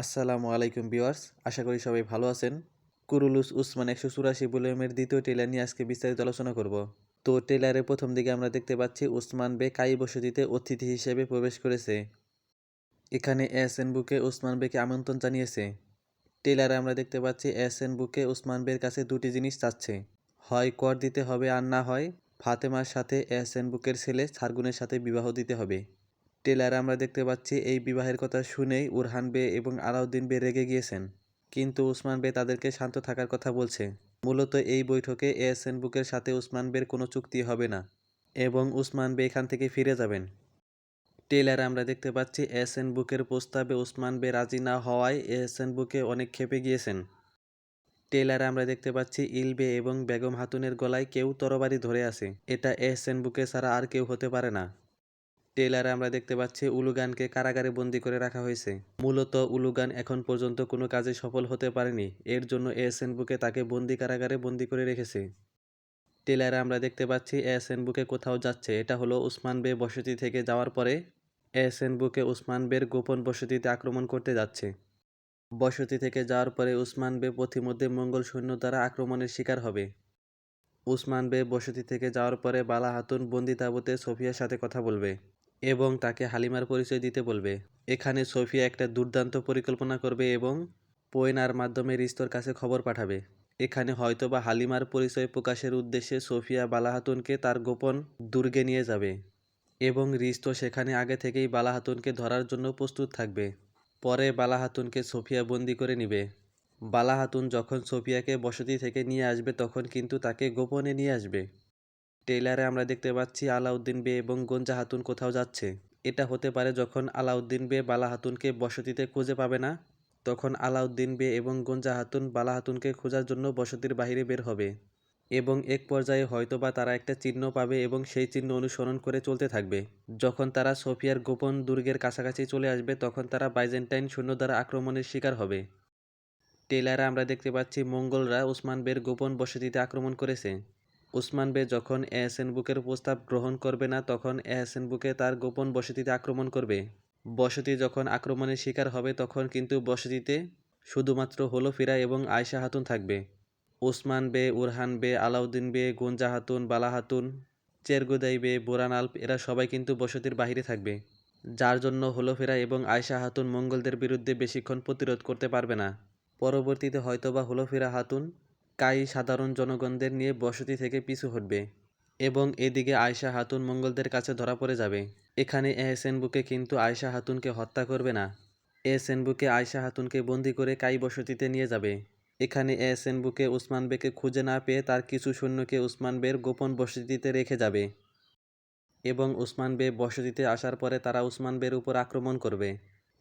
আসসালামু আলাইকুম ভিউয়ার্স, আশা করি সবাই ভালো আছেন। কুরুলুস উসমান একশো চুরাশি ভলিউমের দ্বিতীয় টেলার নিয়ে আজকে বিস্তারিত আলোচনা করব। তো টেলারের প্রথম দিকে আমরা দেখতে পাচ্ছি উসমান বে কাই বসতিতে অতিথি হিসেবে প্রবেশ করেছে। এখানে এস এন বুকে উসমান বেকে আমন্ত্রণ জানিয়েছে। টেলারে আমরা দেখতে পাচ্ছি এস এন বুকে উসমান বের কাছে দুটি জিনিস চাচ্ছে। হয় কর দিতে হবে আর না হয় ফাতেমার সাথে এস এন বুকের ছেলে সারগুনের সাথে বিবাহ দিতে হবে। টেলারে আমরা দেখতে পাচ্ছি, এই বিবাহের কথা শুনেই উরহান বে এবং আলাউদ্দিন বে রেগে গিয়েছেন। কিন্তু উসমান বে তাদেরকে শান্ত থাকার কথা বলছে। মূলত এই বৈঠকে এএসএন বুকের সাথে উসমান বের কোনো চুক্তি হবে না এবং উসমান বে এখান থেকে ফিরে যাবেন। টেলারে আমরা দেখতে পাচ্ছি এসএন বুকের প্রস্তাবে উসমান বে রাজি না হওয়ায় এএসএন বুকে অনেক ক্ষেপে গিয়েছেন। টেলারে আমরা দেখতে পাচ্ছি ইলবে এবং বেগম হাতুনের গলায় কেউ তরবারি ধরে আছে। এটা এসএন বুকে ছাড়া আর কেউ হতে পারে না। টেলারে আমরা দেখতে পাচ্ছি উলুগানকে কারাগারে বন্দি করে রাখা হয়েছে। মূলত উলুগান এখন পর্যন্ত কোনো কাজে সফল হতে পারেনি। এর জন্য এএসএন বুকে তাকে বন্দি কারাগারে বন্দি করে রেখেছে। টেলারে আমরা দেখতে পাচ্ছি এএসএন বুকে কোথাও যাচ্ছে। এটা হলো উসমান বে বসতি থেকে যাওয়ার পরে এএসএন বুকে উসমান বের গোপন বসতিতে আক্রমণ করতে যাচ্ছে। বসতি থেকে যাওয়ার পরে উসমান বে পথিমধ্যে মঙ্গল সৈন্য দ্বারা আক্রমণের শিকার হবে। উসমান বে বসতি থেকে যাওয়ার পরে বালা হাতুন বন্দি তাবুতে সোফিয়ার সাথে কথা বলবে। এবং তাকে হালিমার পরিচয় দিতে বলবে। এখানে সোফিয়া একটা দুর্দান্ত পরিকল্পনা করবে এবং পোয়েনার মাধ্যমে রিস্তর কাছে খবর পাঠাবে। এখানে হয়তোবা হালিমার পরিচয় প্রকাশের উদ্দেশ্যে সোফিয়া বালাহাতুনকে তার গোপন দুর্গে নিয়ে যাবে এবং রিস্তো সেখানে আগে থেকেই বালাহাতুনকে ধরার জন্য প্রস্তুত থাকবে। পরে বালাহাতুনকে সোফিয়া বন্দি করে নিবে। বালাহাতুন যখন সোফিয়াকে বসতি থেকে নিয়ে আসবে তখন কিন্তু তাকে গোপনে নিয়ে আসবে। টেইলারে আমরা দেখতে পাচ্ছি আলাউদ্দিন বে এবং গঞ্জা হাতুন কোথাও যাচ্ছে। এটা হতে পারে যখন আলাউদ্দিন বে বালা হাতুনকে বসতিতে খুঁজে পাবে না, তখন আলাউদ্দিন বে এবং গঞ্জা হাতুন বালা হাতুনকে খোঁজার জন্য বসতির বাইরে বের হবে। এবং এক পর্যায়ে হয়তোবা তারা একটা চিহ্ন পাবে এবং সেই চিহ্ন অনুসরণ করে চলতে থাকবে। যখন তারা সোফিয়ার গোপন দুর্গের কাছাকাছি চলে আসবে, তখন তারা বাইজেন্টাইন সৈন্য দ্বারা আক্রমণের শিকার হবে। টেলারে আমরা দেখতে পাচ্ছি মঙ্গলরা উসমান বের গোপন বসতিতে আক্রমণ করেছে। উসমান বে যখন এহসেন বুকের প্রস্তাব গ্রহণ করবে না, তখন এহসেন বুকে তার গোপন বসতিতে আক্রমণ করবে। বসতি যখন আক্রমণের শিকার হবে, তখন কিন্তু বসতিতে শুধুমাত্র হলোফিরা এবং আয়শা হাতুন থাকবে। উসমান বে, উরহান বে, আলাউদ্দিন বে গুঞ্জা হাতুন, বালা হাতুন, চেরগুদাই বে, বোরান আল্প, এরা সবাই কিন্তু বসতির বাহিরে থাকবে। যার জন্য হলোফেরা এবং আয়শা হাতুন মঙ্গলদের বিরুদ্ধে বেশিক্ষণ প্রতিরোধ করতে পারবে না। পরবর্তীতে হয়তোবা হলোফেরা হাতুন কাই সাধারণ জনগণদের নিয়ে বসতি থেকে পিছু হটবে এবং এদিকে আয়শা হাতুন মঙ্গলদের কাছে ধরা পড়ে যাবে। এখানে এহসেন বুকে কিন্তু আয়শা হাতুনকে হত্যা করবে না। এহসেন বুকে আয়শা হাতুনকে বন্দি করে কাই বসতিতে নিয়ে যাবে। এখানে এহসেন বুকে উসমান বেকে খুঁজে না পেয়ে তার কিছু সৈন্যকে উসমান বের গোপন বসতিতে রেখে যাবে এবং উসমান বে বসতিতে আসার পরে তারা উসমান বের উপর আক্রমণ করবে।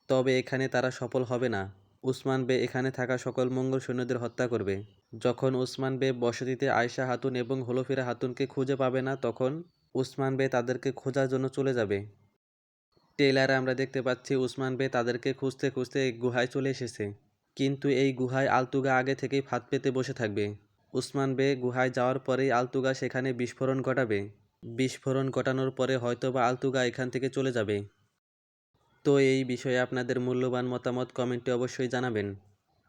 তবে এখানে তারা সফল হবে না। উসমান বে এখানে থাকা সকল মঙ্গল সৈন্যদের হত্যা করবে। যখন উসমান বে বসতিতে আয়শা হাতুন এবং হলফিরা হাতুনকে খুঁজে পাবে না, তখন উসমান বে তাদেরকে খোঁজার জন্য চলে যাবে। টেলারে আমরা দেখতে পাচ্ছি উসমান বে তাদেরকে খুঁজতে খুঁজতে গুহায় চলে এসেছে। কিন্তু এই গুহায় আলতুগা আগে থেকেই ফাঁদ পেতে বসে থাকবে। উসমান বে গুহায় যাওয়ার পরেই আলতুগা সেখানে বিস্ফোরণ ঘটাবে। বিস্ফোরণ ঘটানোর পরে হয়তোবা আলতুগা এখান থেকে চলে যাবে। তো এই বিষয়ে আপনাদের মূল্যবান মতামত কমেন্টে অবশ্যই জানাবেন।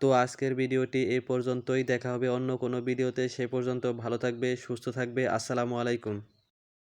তো আজকের ভিডিওটি এ পর্যন্তই। দেখা হবে অন্য কোনো ভিডিওতে। সে পর্যন্ত ভালো থাকবে, সুস্থ থাকবে। আসসালামু আলাইকুম।